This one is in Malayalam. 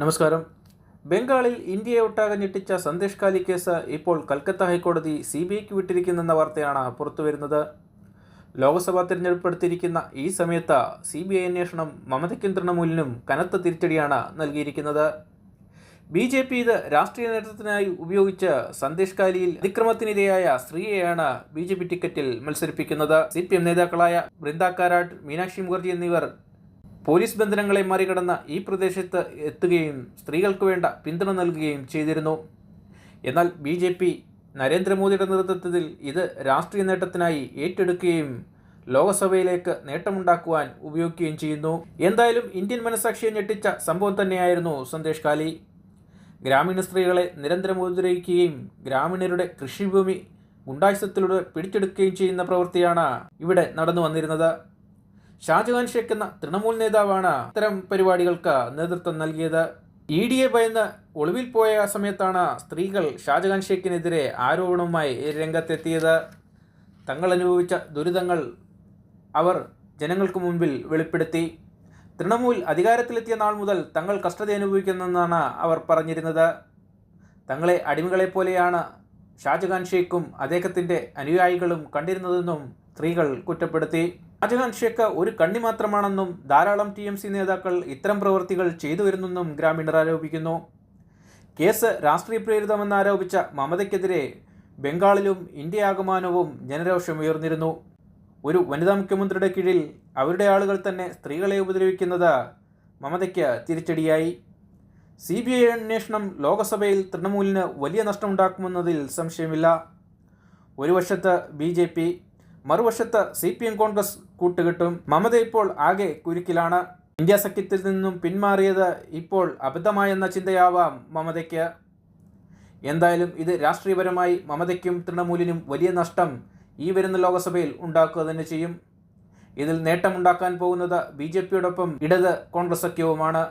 നമസ്കാരം. ബംഗാളിൽ ഇന്ത്യയെ ഒട്ടാകെ ഞെട്ടിച്ച സന്ദേശ് കാലി കേസ് ഇപ്പോൾ കൽക്കത്ത ഹൈക്കോടതി സി ബി ഐക്ക് വിട്ടിരിക്കുന്നെന്ന വാർത്തയാണ് പുറത്തുവരുന്നത്. ലോക്സഭാ തിരഞ്ഞെടുപ്പ് എടുത്തിരിക്കുന്ന ഈ സമയത്ത് സി ബി ഐ അന്വേഷണം മമതയ്ക്കും തൃണമൂലിനും കനത്ത തിരിച്ചടിയാണ് നൽകിയിരിക്കുന്നത്. ബി ജെ പി ഇത് രാഷ്ട്രീയ നേതൃത്വത്തിനായി ഉപയോഗിച്ച് സന്ദേശ് കാലിയിൽ അതിക്രമത്തിനിരയായ സ്ത്രീയെയാണ് ബി ജെ പി ടിക്കറ്റിൽ മത്സരിപ്പിക്കുന്നത്. സി പി എം നേതാക്കളായ ബൃന്ദ കാരാട്ട് മീനാക്ഷി മുഖർജി എന്നിവർ പോലീസ് ബന്ധനങ്ങളെ മറികടന്ന് ഈ പ്രദേശത്ത് എത്തുകയും സ്ത്രീകൾക്ക് വേണ്ട പിന്തുണ നൽകുകയും ചെയ്തിരുന്നു. എന്നാൽ ബി ജെ പി നരേന്ദ്രമോദിയുടെ നേതൃത്വത്തിൽ ഇത് രാഷ്ട്രീയ നേട്ടത്തിനായി ഏറ്റെടുക്കുകയും ലോകസഭയിലേക്ക് നേട്ടമുണ്ടാക്കുവാൻ ഉപയോഗിക്കുകയും ചെയ്യുന്നു. എന്തായാലും ഇന്ത്യൻ മനസാക്ഷിയെ ഞെട്ടിച്ച സംഭവം തന്നെയായിരുന്നു സന്ദേശ് കാലി. ഗ്രാമീണ സ്ത്രീകളെ നിരന്തരം ഉപദ്രവിക്കുകയും ഗ്രാമീണരുടെ കൃഷിഭൂമി ഗുണ്ടായുസത്തിലൂടെ പിടിച്ചെടുക്കുകയും ചെയ്യുന്ന പ്രവൃത്തിയാണ് ഇവിടെ നടന്നു വന്നിരുന്നത് ഷാജഹാൻ ഷേഖ് എന്ന തൃണമൂൽ നേതാവാണ് ഇത്തരം പരിപാടികൾക്ക് നേതൃത്വം നൽകിയത്. ഇ ഡി എ ഭയന്ന് ഒളിവിൽ പോയ സമയത്താണ് സ്ത്രീകൾ ഷാജഹാൻ ഷേഖിനെതിരെ ആരോപണവുമായി രംഗത്തെത്തിയത്. തങ്ങൾ അനുഭവിച്ച ദുരിതങ്ങൾ അവർ ജനങ്ങൾക്ക് മുൻപിൽ വെളിപ്പെടുത്തി. തൃണമൂൽ അധികാരത്തിലെത്തിയ നാൾ മുതൽ തങ്ങൾ കഷ്ടത അനുഭവിക്കുന്നെന്നാണ് അവർ പറഞ്ഞിരുന്നത്. തങ്ങളെ അടിമകളെപ്പോലെയാണ് ഷാജഹാൻ ഷേഖും അദ്ദേഹത്തിന്റെ അനുയായികളും കണ്ടിരുന്നതെന്നും സ്ത്രീകൾ കുറ്റപ്പെടുത്തി. ഷാജഹാൻ ഷേക്ക് ഒരു കണ്ണി മാത്രമാണെന്നും ധാരാളം ടി എം സി നേതാക്കൾ ഇത്തരം പ്രവൃത്തികൾ ചെയ്തു വരുന്നെന്നും ഗ്രാമീണർ ആരോപിക്കുന്നു. കേസ് രാഷ്ട്രീയ പ്രേരിതമെന്ന് ആരോപിച്ച മമതയ്ക്കെതിരെ ബംഗാളിലും ഇന്ത്യ ആകമാനവും ജനരോഷമുയർന്നിരുന്നു ഒരു വനിതാ മുഖ്യമന്ത്രിയുടെ കീഴിൽ അവരുടെ ആളുകൾ തന്നെ സ്ത്രീകളെ ഉപദ്രവിക്കുന്നത് മമതയ്ക്ക് തിരിച്ചടിയായി. സി ബി ഐ അന്വേഷണം ലോകസഭയിൽ തൃണമൂലിന് വലിയ നഷ്ടമുണ്ടാക്കുമെന്നതിൽ സംശയമില്ല. ഒരു വശത്ത് ബി ജെ പി മറുവശത്ത് സി പി എം കോൺഗ്രസ് കൂട്ടുകെട്ടും മമത ഇപ്പോൾ ആകെ കുരുക്കിലാണ്. ഇന്ത്യ സഖ്യത്തിൽ നിന്നും പിന്മാറിയത് ഇപ്പോൾ അബദ്ധമായെന്ന ചിന്തയാവാം മമതയ്ക്ക്. എന്തായാലും ഇത് രാഷ്ട്രീയപരമായി മമതയ്ക്കും തൃണമൂലിനും വലിയ നഷ്ടം ഈ വരുന്ന ലോക്സഭയിൽ ഉണ്ടാക്കുക തന്നെ ചെയ്യും. ഇതിൽ നേട്ടമുണ്ടാക്കാൻ പോകുന്നത് ബി ജെ പിയോടൊപ്പം ഇടത് കോൺഗ്രസ് സഖ്യവുമാണ്.